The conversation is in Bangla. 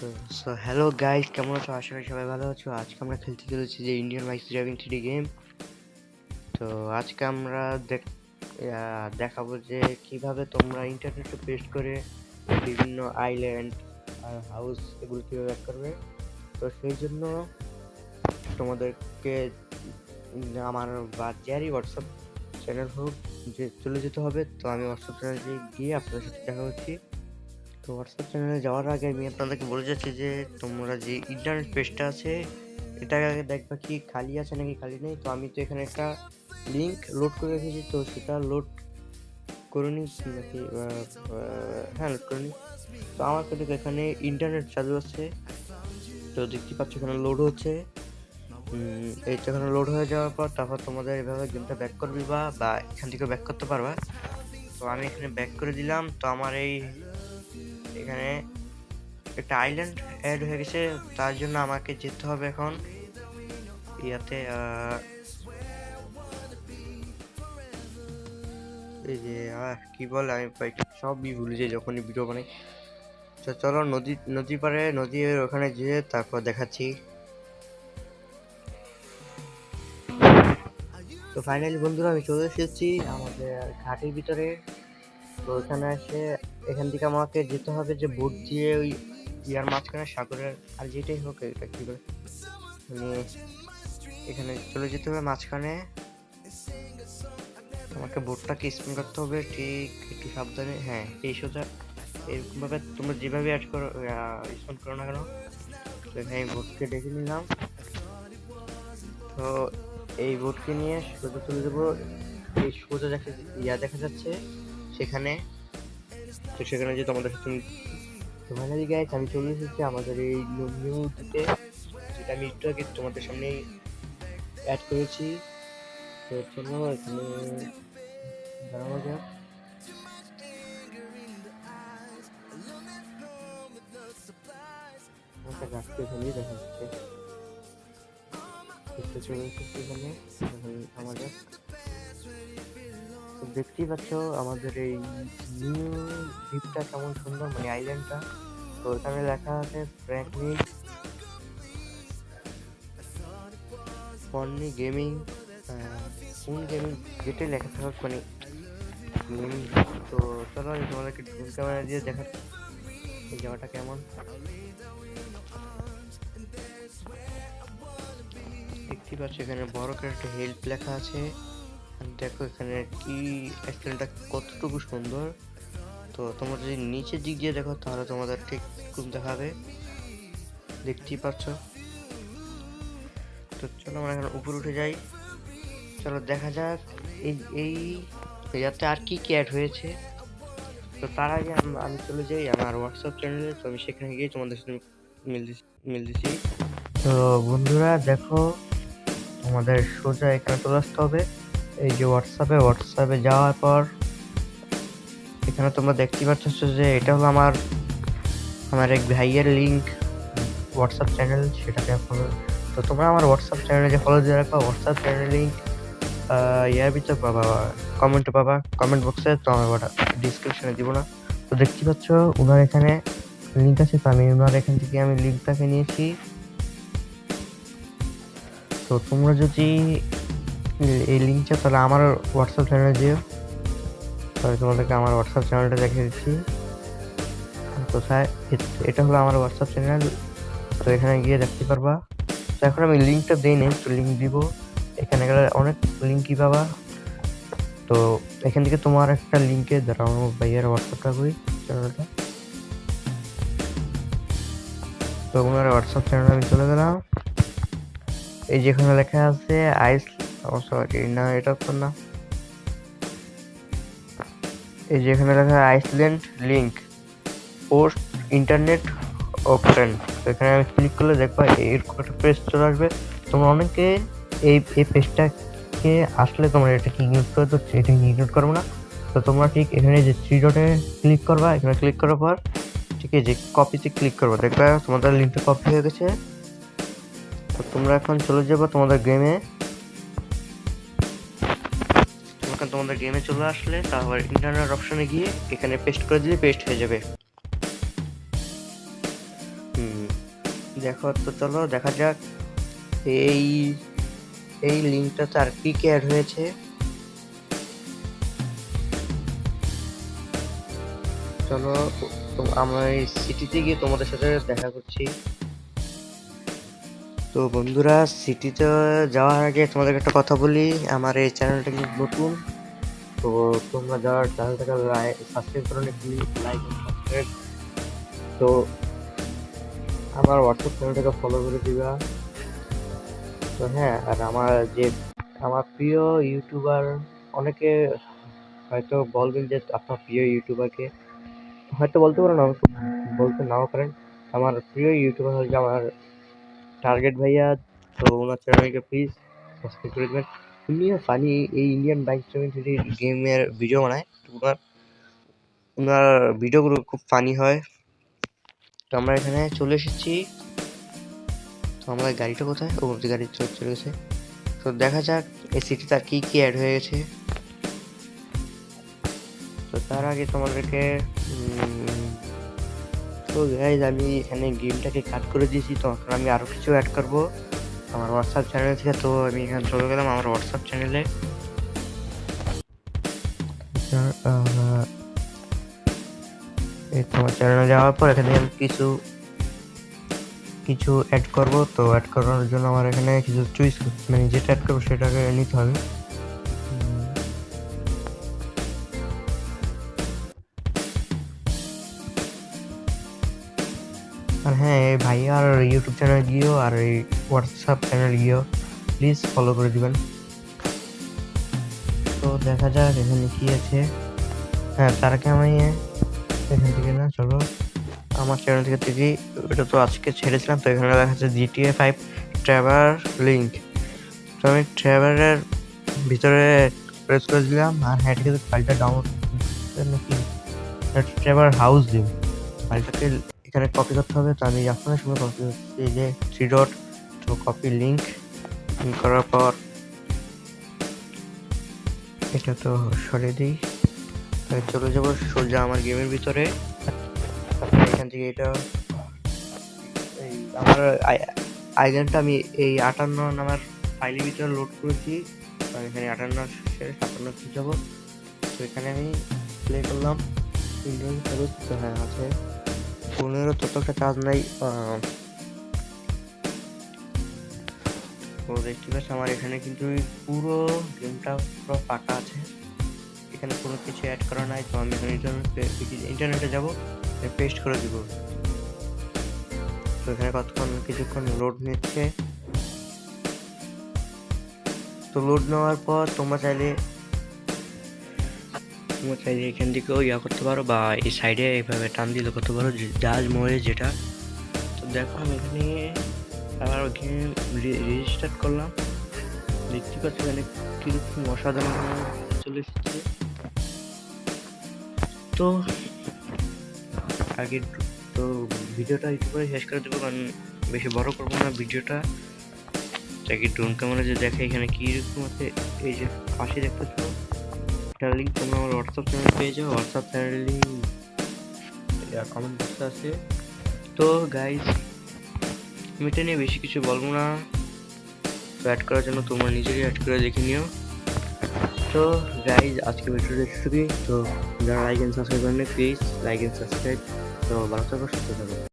তো সো হ্যালো গাইস কেমন আছো? আশা করি সবাই ভালো আছো। আজকে আমরা খেলতে চলেছি যে Indian bike driving three game তো আজকে আমরা দেখ দেখাবো যে কীভাবে তোমরা ইন্টারনেটে পেস্ট করে বিভিন্ন আইল্যান্ড আর হাউস এগুলো কীভাবে অ্যাড করবে। তো সেই জন্য তোমাদেরকে আমার বা যারই হোয়াটসঅ্যাপ চ্যানেল হোক, যে চলে যেতে হবে, তো আমি হোয়াটসঅ্যাপ চ্যানেলে গিয়ে আপনাদের সাথে দেখা হচ্ছি তো হোয়াটসঅ্যাপ চ্যানেলে যাওয়ার আগে আমি আপনাদেরকে বলে যাচ্ছি যে তোমরা যে ইন্টারনেট পেজটা আছে, এটা আগে দেখবা কি খালি আছে নাকি খালি নেই? তো আমি তো এখানে একটা লিঙ্ক লোড করে রেখেছি, তো সেটা লোড করে নি নাকি হ্যাঁ লোড করে নি তো আমার কিন্তু এখানে ইন্টারনেট চালু আছে, তো দেখতে পাচ্ছ এখানে লোড হচ্ছে। এই এইটা এখানে লোড হয়ে যাওয়ার পর তারপর তোমাদের এভাবে গেমটা ব্যাক করবি বা এখান থেকে ব্যাক করতে পারবা। তো আমি এখানে ব্যাক করে দিলাম, তো আমার এই এখানে একটা আইল্যান্ড অ্যাড হয়ে গেছে, তার জন্য আমাকে যেতে হবে এখন। ইয়াতে এই যে কি বলে, আমি সবই ভুলে যাই যখনই ভিডিও বানাই। তো চলো নদী নদী পারে নদীর ওখানে যেয়ে তারপর দেখাচ্ছি। তো ফাইনালি বন্ধুরা আমি চলে এসেছি আমাদের ঘাটের ভিতরে। তো এখানে এসে এখান থেকে আমাকে যেতে হবে যে বোট দিয়ে ওই ইয়ার মাঝখানে সাগরের, আর যেটাই হোক এটা কি বলে? মানে এখানে চলে যেতে হবে মাঝখানে। আমাকে বোটটাকে স্পিন করতে হবে, ঠিক একটু সাবধানে। হ্যাঁ এই সোজা। এরকমভাবে তোমরা যেভাবে অ্যাড করো স্পিন করো না কেন? তো এখানে বোটকে ডেকে নিলাম। তো এই বোটকে নিয়ে সোজা চলে যাব। এই সোজা দেখা ইয়া দেখা যাচ্ছে সেখানে। তো সেখানে যে তোমাদের সাথে তো ফাইনালি গাইস আমি চলে এসেছি আমাদের এই নিউ দিতে যেটা আমি একটু আগে তোমাদের সামনে অ্যাড করেছি। তো চলো এখানে দাঁড়ানো যাক। গাছকে দেখা যাচ্ছে। চলে আমাদের দেখতেই পাচ্ছ আমাদের এই নিউ দ্বীপটা কেমন সুন্দর মানে আইল্যান্ডটা তো এখানে লেখা আছে ফ্র্যাঙ্কলি ফন্নি গেমিং কোন গেমিং যেটাই লেখা থাকুক মানে gaming, তো চলো আমি তোমাদেরকে ড্রোন ক্যামেরা দিয়ে দেখাচ্ছি এই জায়গাটা কেমন। দেখতেই পাচ্ছ এখানে বড় করে একটা হেল্প লেখা আছে। দেখো এখানে কি অ্যাক্সেলটা কতটুকু সুন্দর। তো তোমরা যদি নিচের দিক দিয়ে দেখো, তাহলে তোমাদের ঠিক খুব দেখাবে। দেখতেই পাচ্ছ। তো চলো আমরা এখন উপরে উঠে যাই। চলো দেখা যাক, এই এই ইয়াতে আর কি কি অ্যাড হয়েছে। তো তার আগে আম- চলে যাই আমার হোয়াটসঅ্যাপ চ্যানেলে তো আমি সেখানে গিয়ে তোমাদের সাথে মিল দিছি তো বন্ধুরা, দেখো আমাদের সোজা এখানে চলে আসতে হবে। এই যে হোয়াটসঅ্যাপে হোয়াটসঅ্যাপে যাওয়ার পর এখানে তোমরা দেখতে পাচ্ছ যে এটা হলো আমার আমার এক ভাইয়ের লিঙ্ক হোয়াটসঅ্যাপ চ্যানেল সেটাকে ফলো তো তোমরা আমার হোয়াটসঅ্যাপ চ্যানেলে যে ফলো দিয়ে রাখো। হোয়াটসঅ্যাপ চ্যানেল লিঙ্ক ইয়ার ভিতর পাবা কমেন্ট পাবা কমেন্ট বক্সে তো আমি ওটা ডিসক্রিপশনে দিব না। তো দেখতে পাচ্ছ ওনার এখানে লিঙ্ক আছে, তো আমি ওনার এখান থেকে আমি লিঙ্কটাকে নিয়েছি। তো তোমরা যদি এই লিঙ্কটা তাহলে আমার হোয়াটসঅ্যাপ চ্যানেলে যেও। তাহলে তোমাদেরকে আমার হোয়াটসঅ্যাপ চ্যানেলটা দেখে দিচ্ছি। তো স্যার এটা হলো আমার হোয়াটসঅ্যাপ চ্যানেল তো এখানে গিয়ে দেখতে পারবা। তো এখন আমি লিঙ্কটা দিই নেই তো লিঙ্ক দিব। এখানে গেলে অনেক লিঙ্কই পাবা। তো এখান থেকে তোমার একটা লিঙ্কে দাঁড়াও ভাইয়ের হোয়াটসঅ্যাপটা করি চ্যানেলটা তো ওনার হোয়াটসঅ্যাপ চ্যানেলে আমি চলে গেলাম। এই যেখানে লেখা আছে আইস না, এটা তো না। এই যেখানে আইসল্যান্ড লিংক পোস্ট ইন্টারনেট তো এখানে আমি ক্লিক করলে দেখবা এরকম একটা পেজ চলে আসবে। তোমরা অনেকে এই এই পেজটাকে আসলে তোমরা এটা কি ইউজ করে তো এটা ইউজ করব না। তো তোমরা ঠিক এখানে যে থ্রি ডটে ক্লিক করবা, এখানে ক্লিক করার পর ঠিক আছে কপিতে ক্লিক করবা। দেখবা তোমাদের লিঙ্কটা কপি হয়ে গেছে। তো তোমরা এখন চলে যাব তোমাদের গেমে এখন তোমাদের গেমে চলে আসলে তারপর ইন্টারনেট অপশনে গিয়ে এখানে পেস্ট করে দিলে পেস্ট হয়ে যাবে। দেখো তো চলো, দেখা যাক। এই এই লিঙ্কটাতে আর কি কি অ্যাড হয়েছে? চলো আমরা এই সিটিতে গিয়ে তোমাদের সাথে দেখা করছি। তো বন্ধুরা সিটিতে যাওয়ার আগে তোমাদের একটা কথা বলি। আমার এই চ্যানেলটা কিন্তু নতুন। তো তোমরা যাওয়ার চ্যানেলটাকে সাবস্ক্রাইব করো প্লিজ লাইক সাবস্ক্রাইব তো আমার হোয়াটসঅ্যাপ চ্যানেলটাকে ফলো করে দিবা। তো হ্যাঁ আর আমার যে আমার প্রিয় ইউটিউবার অনেকে হয়তো বলবেন যে আপনার প্রিয় ইউটিউবারকে হয়তো বলতে পারেন বলতে নাও পারেন। আমার প্রিয় ইউটিউবার হচ্ছে আমার টার্গেট ভাইয়া, তো ওনার চ্যানেলকে প্লিজ সাবস্ক্রাইব করে দেবেন। উনিও ফানি এই ইন্ডিয়ান বাইক সেভেন্টি গেমের ভিডিও বানায় ওনার ওনার ভিডিওগুলো খুব ফানি হয়। তো আমরা এখানে চলে এসেছি। তো আমরা গাড়িটা কোথায়? ও গাড়ি চলে গেছে। তো দেখা যাক, এই সিটিতে আর কী কী অ্যাড হয়ে গেছে। তো তার আগে তোমাদেরকে তো গাইজ আমি এখানে গেমটাকে কাট করে দিয়েছি, তো এখন আমি আরও কিছু অ্যাড করব। আমার হোয়াটসঅ্যাপ চ্যানেল থেকে, তো আমি এখানে চলে গেলাম আমার হোয়াটসঅ্যাপ চ্যানেলে এই তোমার চ্যানেলে যাওয়ার পর এখানে আমি কিছু কিছু অ্যাড করব। তো অ্যাড করার জন্য আমার এখানে কিছু চুইস মানে যেটা অ্যাড করব সেটাকে নিতে হবে। আর হ্যাঁ এই ভাইয়ার ইউটিউব চ্যানেল গিয়েও আর এই হোয়াটসঅ্যাপ চ্যানেল গিয়েও প্লিজ ফলো করে দিবেন। তো দেখা যাক এখানে কি আছে। হ্যাঁ তার আমি এখান থেকে না, চলো। আমার চ্যানেল থেকে থেকে, এটা তো আজকে ছেড়েছিলাম, তো এখানে দেখা যাচ্ছে জিটিএ ফাইভ ট্র্যাভার লিঙ্ক তো আমি ট্র্যাভারের ভিতরে প্রেস করে দিলাম, আর হ্যাঁ ঠিক আছে ফাইলটা ডাউনলোড নাকি? ট্র্যাভার হাউস লিঙ্ক ফাইলটাকে এখানে কপি করতে হবে। তো আমি আপনার সময় কপি করছি যে থ্রি ডট তো কপি লিঙ্ক করার পর এটা তো সরিয়ে দিই। চলে যাব সোজা আমার গেমের ভিতরে। এখান থেকে এটা এই আমার আইল্যান্ডটা আমি এই আটান্ন নাম্বার ফাইলের ভিতরে লোড করেছি। এখানে আটান্ন শেষে সাতান্ন যাব তো এখানে আমি প্লে করলাম। ইন্ডিয়ান সার্ভিস তো হ্যাঁ আছে। পনেরো ততটা চার্জ নাই তো দেখতে পাচ্ছি আমার এখানে কিন্তু পুরো গেমটা পুরো ফাঁকা আছে। এখানে কোনো কিছু অ্যাড করা নাই, তো আমি ইন্টারনেটে যাব পেস্ট করে দিব। তো এখানে কতক্ষণ, কিছুক্ষণ লোড নিচ্ছে। তো লোড নেওয়ার পর তোমরা চাইলে তোমরা চাইলে এখান থেকেও ইয়া করতে পারো বা এই সাইডে এইভাবে টান দিলে করতে পারো জাহাজ মোড়ে যেটা। তো দেখো আমি এখানে আবার গেম রেজিস্টার করলাম। দেখতে পাচ্ছি মানে কীরকম অসাধারণ চলে এসেছে। তো আগে তো ভিডিওটা একটু করে শেষ করে দেবো, কারণ বেশি বড় করব না ভিডিওটা। তাকে ড্রোন ক্যামেরা যে দেখে এখানে কীরকম আছে, এই যে পাশে দেখতে দেখতেছো। এটার লিঙ্ক তোমরা আমার হোয়াটসঅ্যাপ চ্যানেল পেয়ে যাও হোয়াটসঅ্যাপ চ্যানেল লিঙ্ক কমেন্ট বক্সে আছে। তো গাইজ আমি এটা নিয়ে বেশি কিছু বলব না। তো অ্যাড করার জন্য তোমরা নিজেরই অ্যাড করে দেখে নিও। তো গাইজ আজকে ভিডিওটা এটুকুই তো যারা লাইক এন্ড সাবস্ক্রাইব করেন প্লিজ লাইক এন্ড সাবস্ক্রাইব তো ভালো থাকো সুস্থ থাকো।